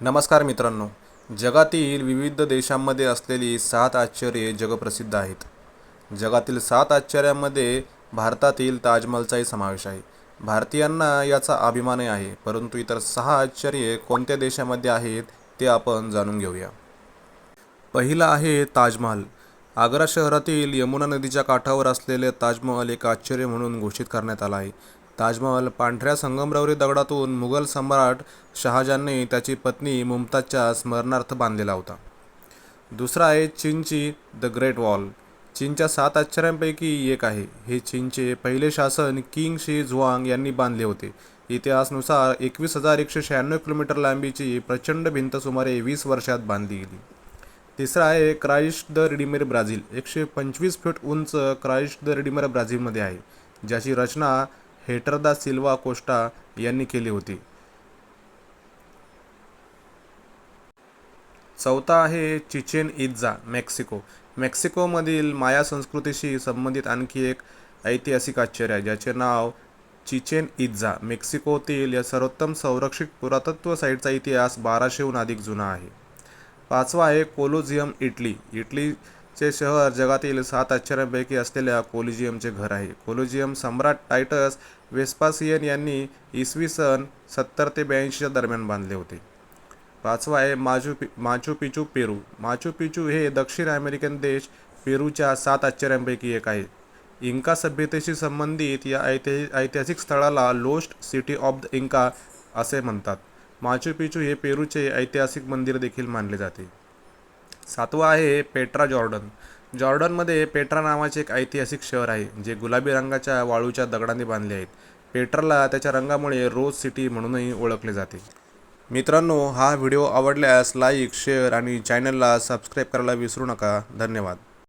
नमस्कार मित्रांनो जगातील विविध देशांमध्ये असलेली सात आश्चर्ये जगप्रसिद्ध आहेत. जगातील सात आश्चर्यांमध्ये भारतातील ताजमहलचाही समावेश आहे. भारतीयांना याचा अभिमानही आहे परंतु इतर सहा आश्चर्ये कोणत्या देशामध्ये आहेत ते आपण जाणून घेऊया. पहिलं आहे ताजमहल. आग्रा शहरातील यमुना नदीच्या काठावर असलेले ताजमहल एक आश्चर्य म्हणून घोषित करण्यात आला आहे. ताजमहल पांढऱ्या संगमरवरी दगडातून मुघल सम्राट शहाजहानने त्याची पत्नी मुमताजच्या स्मरणार्थ बांधलेला होता. दुसरा आहे चीनची द ग्रेट वॉल चीनच्या सात आश्चर्यांपैकी एक आहे. हे चीनचे पहिले शासन किंग शी झुआंग यांनी बांधले होते. इतिहासानुसार एकवीस हजार एकशे शहाण्णव किलोमीटर लांबीची प्रचंड भिंत सुमारे वीस वर्षात बांधली गेली. तिसरा आहे क्राईस्ट द रिडिमेर ब्राझील. एकशे पंचवीस फूट उंच क्राईस्ट द रिडिमेर ब्राझीलमध्ये आहे ज्याची रचना हेटरदा सिल्वा कोस्टा यांनी केली होती. चौथा आहे चिचेन इज्जा मेक्सिको. मेक्सिकोमधील माया संस्कृतीशी संबंधित आणखी एक ऐतिहासिक आश्चर्य आहे ज्याचे नाव चिचेन इज्जा मेक्सिकोतील या सर्वोत्तम संरक्षित पुरातत्व साईटचा इतिहास बाराशेहून अधिक जुना आहे. पाचवा आहे कोलोझियम इटली. इटली चे शहर जगातील सात आश्चर्यांपैकी असलेल्या कोलिजियमचे घर आहे. कोलिजियम सम्राट टायटस वेस्पासियन यांनी इसवी सन सत्तर ते ब्याऐंशीच्या दरम्यान बांधले होते. पाचवा आहे माचू पि Machu Picchu Peru. Machu Picchu हे दक्षिण अमेरिकन देश पेरूच्या सात आश्चर्यांपैकी एक आहे. इंका सभ्यतेशी संबंधित या ऐति ऐतिहासिक स्थळाला lost city of the Inca असे म्हणतात. माचू पिचू हे पेरूचे ऐतिहासिक मंदिर देखील मानले जाते. सातवा आहे पेट्रा जॉर्डन. जॉर्डनमध्ये पेट्रा नावाचे एक ऐतिहासिक शहर आहे जे गुलाबी रंगाच्या वाळूच्या दगडांनी बांधले आहेत. पेट्राला त्याच्या रंगामुळे रोज सिटी म्हणूनही ओळखले जाते. मित्रांनो हा व्हिडिओ आवडल्यास लाईक शेअर आणि चॅनलला सबस्क्राईब करायला विसरू नका. धन्यवाद.